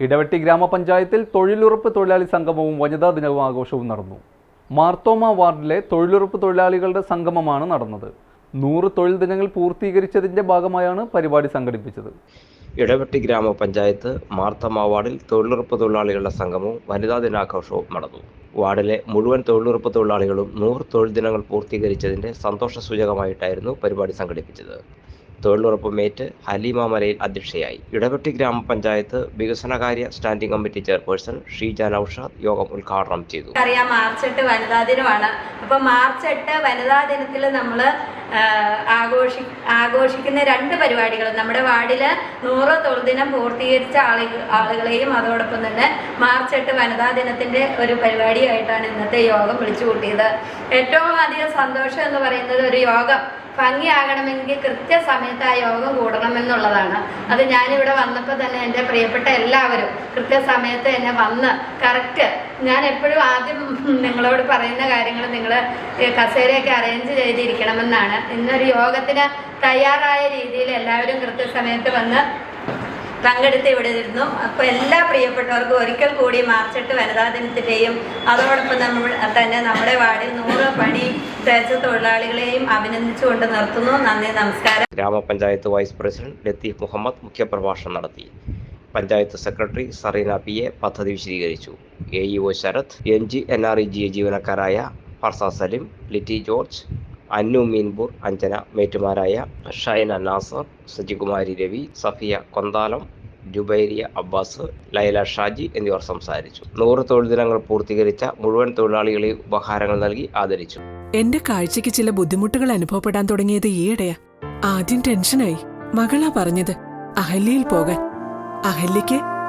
ഇടവെട്ടി ഗ്രാമപഞ്ചായത്തിൽ തൊഴിലുറപ്പ് തൊഴിലാളി സംഗമവും വനിതാ ദിനവും ആഘോഷവും നടന്നു. മാർത്തോമ വാർഡിലെ തൊഴിലുറപ്പ് തൊഴിലാളികളുടെ സംഗമമാണ് നടന്നത്. നൂറ് തൊഴിൽ ദിനങ്ങൾ പൂർത്തീകരിച്ചതിന്റെ ഭാഗമായാണ് പരിപാടി സംഘടിപ്പിച്ചത്. ഇടവെട്ടി ഗ്രാമപഞ്ചായത്ത് മാർത്തോമ വാർഡിൽ തൊഴിലുറപ്പ് തൊഴിലാളികളുടെ സംഗമവും വനിതാ ദിനാഘോഷവും നടന്നു. വാർഡിലെ മുഴുവൻ തൊഴിലുറപ്പ് തൊഴിലാളികളും നൂറ് തൊഴിൽ ദിനങ്ങൾ പൂർത്തീകരിച്ചതിന്റെ സന്തോഷ സൂചകമായിട്ടായിരുന്നു പരിപാടി സംഘടിപ്പിച്ചത്. തൊഴിലുറപ്പ് മേറ്റ് ഹലീമ മലയിൽ അധ്യക്ഷയായി. ഇടവെട്ടി ഗ്രാമപഞ്ചായത്ത് വികസനകാര്യ standing committee chairperson Sheeja Noushad യോഗം ഉദ്ഘാടനം ചെയ്തു. അറിയാം മാർച്ച് എട്ട് വനിതാ ദിനമാണ്. അപ്പോൾ മാർച്ച് എട്ട് വനിതാ ദിനത്തിൽ നമ്മൾ ആഘോഷി ആഘോഷിക്കുന്ന രണ്ട് പരിപാടികൾ. നമ്മുടെ വാർഡിൽ നൂറ് തൊഴിൽദിനം പൂർത്തീകരിച്ച ആളുകൾ ആളുകളെയും അതോടൊപ്പം തന്നെ മാർച്ച് എട്ട് വനിതാ ദിനത്തിന്റെ ഒരു പരിപാടിയായിട്ടാണ് ഇന്നത്തെ യോഗം വിളിച്ചു കൂട്ടിയത്. ഏറ്റവും അധികം സന്തോഷം എന്ന് പറയുന്നത് ഒരു യോഗം. ഭംഗിയാകണമെങ്കിൽ കൃത്യസമയത്ത് ആ യോഗം കൂടണമെന്നുള്ളതാണ്. അത് ഞാനിവിടെ വന്നപ്പോൾ തന്നെ എന്റെ പ്രിയപ്പെട്ട എല്ലാവരും കൃത്യസമയത്ത് എന്നെ വന്ന് കറക്റ്റ് ഞാൻ എപ്പോഴും ആദ്യം നിങ്ങളോട് പറയുന്ന കാര്യങ്ങൾ നിങ്ങൾ കസേരയൊക്കെ അറേഞ്ച് ചെയ്തിരിക്കണമെന്നാണ്. ഇന്നൊരു യോഗത്തിന് തയ്യാറായ രീതിയിൽ എല്ലാവരും കൃത്യസമയത്ത് വന്ന് പങ്കെടുത്ത് ഇവിടെ ഇരുന്നു. അപ്പോൾ എല്ലാ പ്രിയപ്പെട്ടവർക്കും ഒരിക്കൽ കൂടി മാർച്ച് എട്ട് വനിതാ ദിനത്തിന്റെയും അതോടൊപ്പം നമ്മൾ തന്നെ നമ്മുടെ വാർഡിൽ നൂറ് പണി തേച്ച തൊഴിലാളികളെയും അഭിനന്ദിച്ചുകൊണ്ട് നിർത്തുന്നു. നന്ദി നമസ്കാരം. ഗ്രാമപഞ്ചായത്ത് വൈസ് പ്രസിഡന്റ് ലത്തീഫ് മുഹമ്മദ് മുഖ്യപ്രഭാഷണം നടത്തി. Panchayat secretary Sareena P A പദ്ധതി വിശദീകരിച്ചു. A E O Sarath N G N R E G ജീവനക്കാരായ Farsa Salim Litty George Annu Meenpur Anjana മേറ്റുമാരായ ഷൈന നാസർ സജികുമാരി രവി സഫിയ കൊന്താലം ജുബൈരിയ അബ്ബാസ് ലൈല ഷാജി എന്നിവർ സംസാരിച്ചു. നൂറ് തൊഴിൽ ദിനങ്ങൾ പൂർത്തീകരിച്ച മുഴുവൻ തൊഴിലാളികളെ ഉപഹാരങ്ങൾ നൽകി ആദരിച്ചു. എന്റെ കാഴ്ചയ്ക്ക് ചില ബുദ്ധിമുട്ടുകൾ അനുഭവപ്പെടാൻ തുടങ്ങിയത് ഈയിടെയാ. ആദ്യം ടെൻഷനായി. മകളാ പറഞ്ഞത് അഹല്യയിൽ പോകാൻ. അഹല്യയ്ക്ക്